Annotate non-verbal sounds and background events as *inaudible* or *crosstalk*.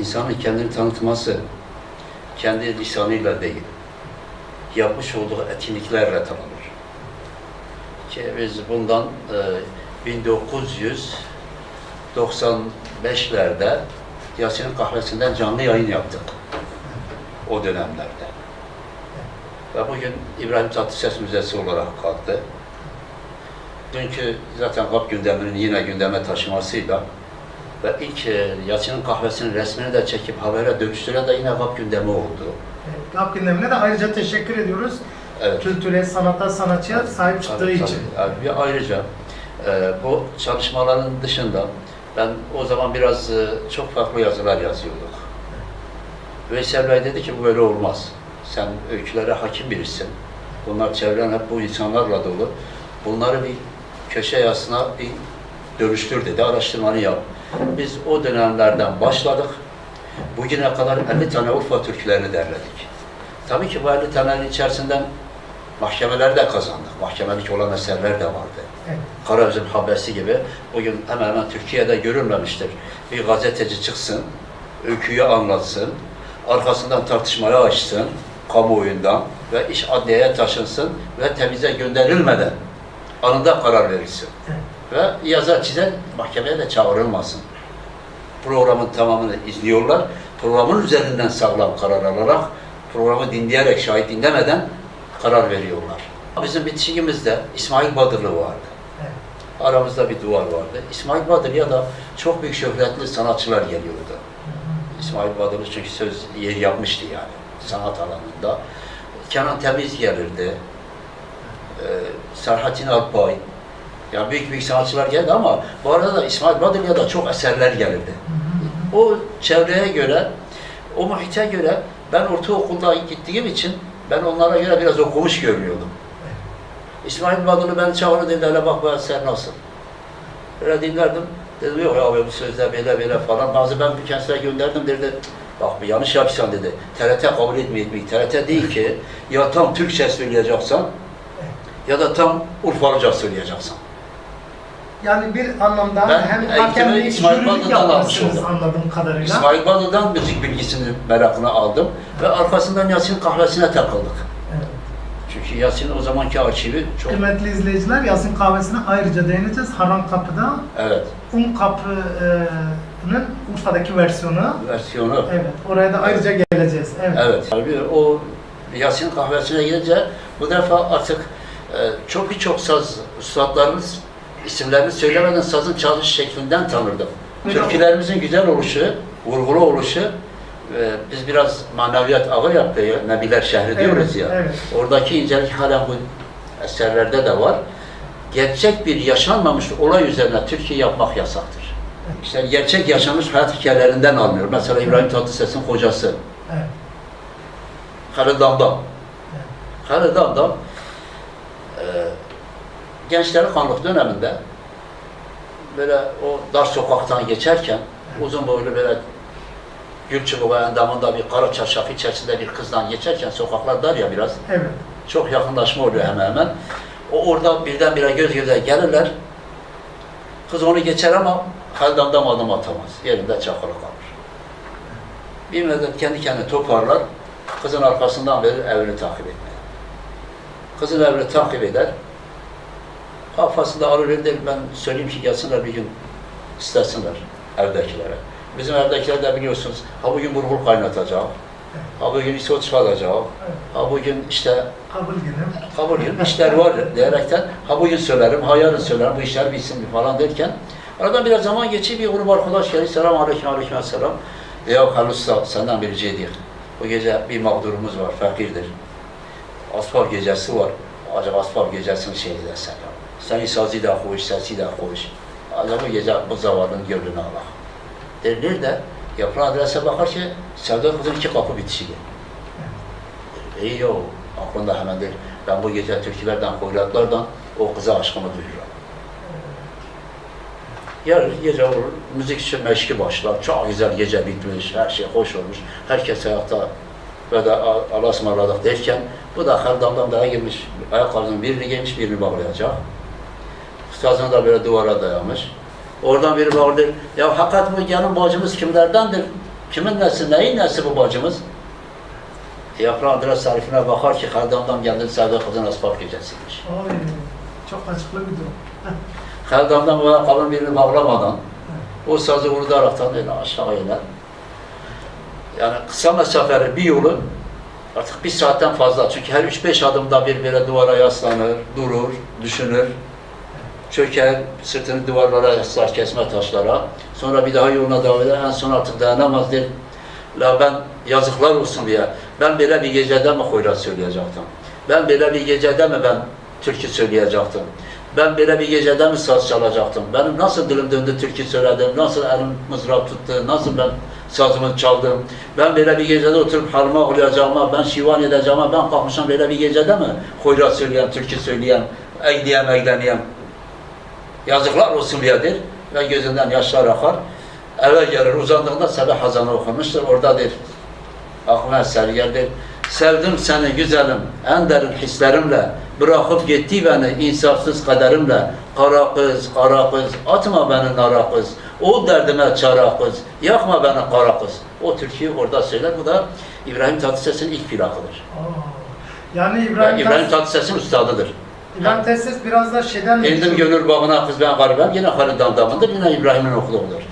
insanın kendini tanıtması kendi lisanıyla değil, yapmış olduğu etkinliklerle tanınır. Ki biz bundan e, 1995'lerde Yasin'in kahvesinden canlı yayın yaptık. O dönemlerde. Ve bugün İbrahim Tatlıses Müzesi olarak kalktı. Dünkü zaten GAP gündeminin yine gündeme taşımasıyla ve ilk e, Yasin'in kahvesinin resmini de çekip habere dönüştüren de yine GAP gündemi oldu. Evet, GAP gündemine de ayrıca teşekkür ediyoruz. Evet. Kültüre, sanata, sanatçıya sahip çıktığı Tabii, için. tabii. Yani bir ayrıca e, bu çalışmaların dışında ben o zaman biraz e, çok farklı yazılar yazıyorduk. Veysel Bey dedi ki bu böyle olmaz. Sen öykülere hakim birisin. Bunlar çevren hep bu insanlarla dolu. Bunları bir köşe yazısına bir dönüştür dedi. Araştırmanı yap. Biz o dönemlerden başladık. Bugüne kadar 50 tane Urfa türkülerini derledik. Tabii ki bu 50 tanenin içerisinden mahkemeler de kazandık. Mahkemelik olan eserler de vardı. Evet. Karabüzün Habesi gibi bugün hemen hemen Türkiye'de görülmemiştir. Bir gazeteci çıksın, öyküyü anlatsın, arkasından tartışmaya açsın, kamuoyundan ve iş adliyeye taşınsın ve temize gönderilmeden anında karar verilsin. Evet. Ve yazar çizen mahkemeye de çağrılmasın. Programın tamamını izliyorlar. Programın üzerinden sağlam karar alarak, programı dinleyerek, şahit dinlemeden karar veriyorlar. Bizim bitişiğimizde İsmail Badırlı vardı. Aramızda bir duvar vardı. İsmail Badır ya da çok büyük şöhretli sanatçılar geliyordu. İsmail Badırlı çünkü söz yer yapmıştı yani sanat alanında. Kenan Temiz gelirdi. Ee, Serhattin Alpay. Ya büyük büyük sanatçılar geldi ama bu arada da İsmail Badırlı'ya da çok eserler gelirdi. O çevreye göre, o muhite göre ben ortaokulda gittiğim için ben onlara göre biraz okumuş görünüyordum. İsmail Badırlı beni çağırdı dedi, hele bak bu eser nasıl? Öyle dinlerdim. Dedim yok ya bu sözler böyle böyle falan. Bazı ben bir kendisine gönderdim dedi. Bak bir yanlış yapsan dedi. TRT kabul etmiyor. TRT değil ki ya tam Türkçe söyleyeceksen ya da tam Urfalıca söyleyeceksin. Yani bir anlamda Ben hem hakemlik, İsmail Badır'dan almış oldum. anladığım kadarıyla. İsmail Balı'dan müzik bilgisini merakına aldım ve arkasından Yasin kahvesine takıldık. Evet. Çünkü Yasin'in o zamanki arşivi çok... Kıymetli izleyiciler, Yasin kahvesine ayrıca değineceğiz. Haran Kapı'da Evet, Un Kapı'nın Urfa'daki versiyonu. versiyonu. Evet, oraya da ayrıca geleceğiz. Evet. Evet. Tabii o Yasin kahvesine gelince bu defa artık e, çok birçok saz üstadlarımız isimlerini söylemeden sazın çalış şeklinden tanırdım. Öyle Türkülerimizin güzel oluşu, vurgulu oluşu e, biz biraz maneviyat ağır yaptı ya, Nebiler şehri diyoruz Evet, ya. evet. Oradaki incelik halen bu eserlerde de var. Gerçek bir yaşanmamış olay üzerine Türkiye yapmak yasaktır. İşte gerçek yaşanmış hayat hikayelerinden alınıyor. Mesela İbrahim Tatlıses'in kocası. Evet. Halil Damdam. Halil Damdam e, gençleri kanlık döneminde böyle o dar sokaktan geçerken uzun boylu böyle gül çubuğu endamında bir kara çarşafı içerisinde bir kızdan geçerken sokaklar dar ya biraz Evet. çok yakınlaşma oluyor hemen hemen. O orada birdenbire göz göze gelirler. Kız onu geçer ama Halil Damdam adım atamaz. Yerinde çakılı kalır. Bir müddet kendi kendine toparlar. Kızın arkasından verir evini takip etmeye. Kızın evini takip eder. Kafasında alır der ben söyleyeyim ki gelsinler bir gün istesinler evdekilere. Bizim evdekiler de biliyorsunuz ha bugün burgul kaynatacak. Ha bugün isot çıkaracak. Ha bugün işte Kabul günü. kabul günü işler var diyerekten ha bugün söylerim, ha yarın söylerim, bu işler bitsin falan derken aradan biraz zaman geçiyor bir grup arkadaş geldi. Selam aleyküm aleyküm selam. Ya Halil Usta senden bir rica ediyor. Bu gece bir mağdurumuz var, fakirdir. Asfal gecesi var. Acaba asfal gecesini şey edersen ya. Senin sazı da hoş, sesi de hoş. Bu gece bu zavallının gönlünü Allah. Der nerede? Yaprağın adrese bakar ki Sevda kızın iki kapı bitişiği. İyi yo, aklında hemen değil. Ben bu gece türkülerden, koyratlardan o kıza aşkımı duyuyorum. Yarın gece olur, müzik için meşki başlar. Çok güzel gece bitmiş, her şey hoş olmuş. Herkes hayatta ve de Allah'a ısmarladık derken bu da hardamdan daha girmiş, ayakkabının birini giymiş, birini bağlayacak. Ustazını da böyle duvara dayamış. Oradan biri bağırdı, ya hakikat bu yanın bacımız kimlerdendir? Kimin nesi, neyin nesi bu bacımız? Yaprağın adres tarifine bakar ki Xəldamdan geldi Səvdə kızın asfalt gecesiymiş. Çok açıklı bir durum. *laughs* Xəldamdan bu ayakkabının birini bağlamadan o sazı vurdaraktan öyle aşağı iner. Yani kısa mesafeli bir yolu artık bir saatten fazla. Çünkü her 3-5 adımda bir böyle duvara yaslanır, durur, düşünür. Çöker, sırtını duvarlara yaslar, kesme taşlara. Sonra bir daha yoluna devam eder. En son artık dayanamaz der. La ben yazıklar olsun diye. Ben böyle bir gecede mi hoyrat söyleyecektim? Ben böyle bir gecede mi ben türkü söyleyecektim? Ben böyle bir gecede mi saz çalacaktım? Benim nasıl dilim döndü türkü söyledim, nasıl elim mızrap tuttu, nasıl ben sazımı çaldım? Ben böyle bir gecede oturup harma okuyacağıma, ben şivan edeceğime, ben kalkmışım böyle bir gecede mi hoyrat söyleyen, türkü söyleyen, eğleyem, eğleneyem? Yazıklar olsun diyedir ve gözünden yaşlar akar. Eve gelir uzandığında sabah hazanı okumuştur. Oradadır. Aklıma eser geldi. Sevdim seni güzelim, en derin hislerimle. Bırakıp gitti beni insafsız kaderimle. Kara kız, kara kız, atma beni nara kız. O derdime çara kız, yakma beni kara kız. O türküyü orada söyler. Bu da İbrahim Tatlıses'in ilk plakıdır. Yani Yani İbrahim, İbrahim Tas- Tatlıses'in ustadıdır. İbrahim Tatlıses biraz da şeyden mi? Eldim gönül bağına kız ben garibim. Yine Halid Damdam'ındır. Yine İbrahim'in okuludur.